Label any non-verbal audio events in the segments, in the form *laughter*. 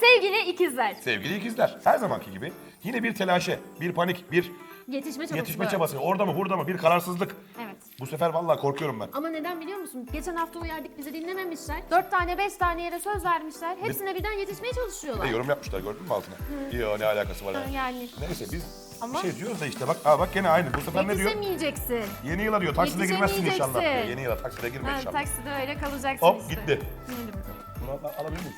Sevgili ikizler. Sevgili ikizler, her zamanki gibi yine bir telaşe, bir panik, bir Yetişme çabası. yetişme çabası. Orada mı, burada mı, bir kararsızlık. Evet. Bu sefer vallahi korkuyorum ben. Ama neden biliyor musun? Geçen hafta uyardık bizi dinlememişler. Dört tane beş tane yere söz vermişler. Hepsine birden yetişmeye Bir çalışıyorlar. de yorum yapmışlar gördün mü altına? Yo ne alakası var Ha, yani. Neyse biz Ama- bir şey diyoruz da işte bak, aa bak gene aynı. Bu sefer ne diyor? yetişemeyeceksin. Yeni yıla diyor, takside girmezsin inşallah diyor. Yeni yıla takside girme Ha, inşallah. takside öyle kalacaksın Hop işte. gitti. Bakalım. Bunu al- alabilir miyiz?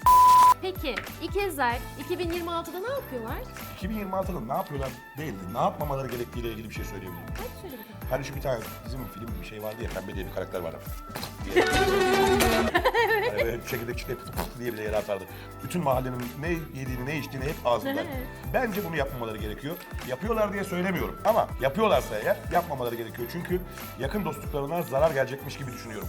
Peki ikizler 2026'da ne yapıyorlar? 2026'da ne yapıyorlar değil de ne yapmamaları gerektiğiyle ilgili bir şey söyleyebilirim. Hadi söyle bakalım. Hani şu bir tane bizim film bir şey vardı ya pembe diye bir karakter vardı. diye. *laughs* hani böyle bir şekilde çıkıp diye bile yere atardı. Bütün mahallenin ne yediğini ne içtiğini hep ağzında. Bence bunu yapmamaları gerekiyor. Yapıyorlar diye söylemiyorum ama yapıyorlarsa eğer yapmamaları gerekiyor. Çünkü yakın dostluklarına zarar gelecekmiş gibi düşünüyorum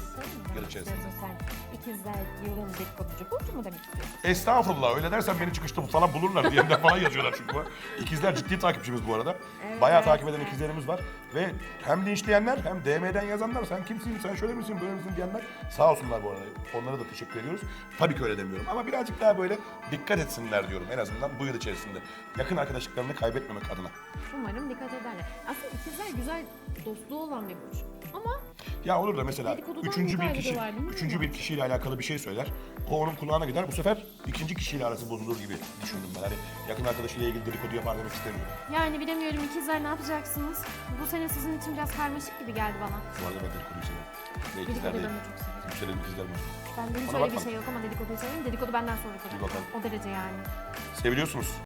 yıl içerisinde. Sen ikizler yılın dedikoducu burcu mu demek istiyorsun? Estağfurullah öyle dersen beni çıkışta falan bulurlar diye de falan yazıyorlar çünkü. bu. İkizler ciddi takipçimiz bu arada. Bayağı takip eden ikizlerimiz var. Ve hem linçleyenler hem DM'den yazanlar sen kimsin, sen şöyle misin, böyle misin diyenler sağ olsunlar bu arada. Onlara da teşekkür ediyoruz. Tabii ki öyle demiyorum ama birazcık daha böyle dikkat etsinler diyorum en azından bu yıl içerisinde. Yakın arkadaşlıklarını kaybetmemek adına. Umarım dikkat ederler. Aslında ikizler güzel dostluğu olan bir burç. Ya olur da mesela Dedikodudan üçüncü bir kişi, kaybediyorlar, üçüncü bir kişiyle alakalı bir şey söyler. O onun kulağına gider. Bu sefer ikinci kişiyle arası bozulur gibi düşündüm ben. Hani yakın arkadaşıyla ilgili dedikodu yapar demek istemiyorum. yani bilemiyorum ikizler ne yapacaksınız? Bu sene sizin için biraz karmaşık gibi geldi bana. Bu arada ben dedikoduyu severim. Ve ikizler Dedikoduyu değil. ben de çok. Yükselen ikizler var. Bende hiç Bana öyle bir bakma. şey yok ama dedikoduyu severim. Dedikodu benden sonra bakalım. O derece yani. Seviliyorsunuz.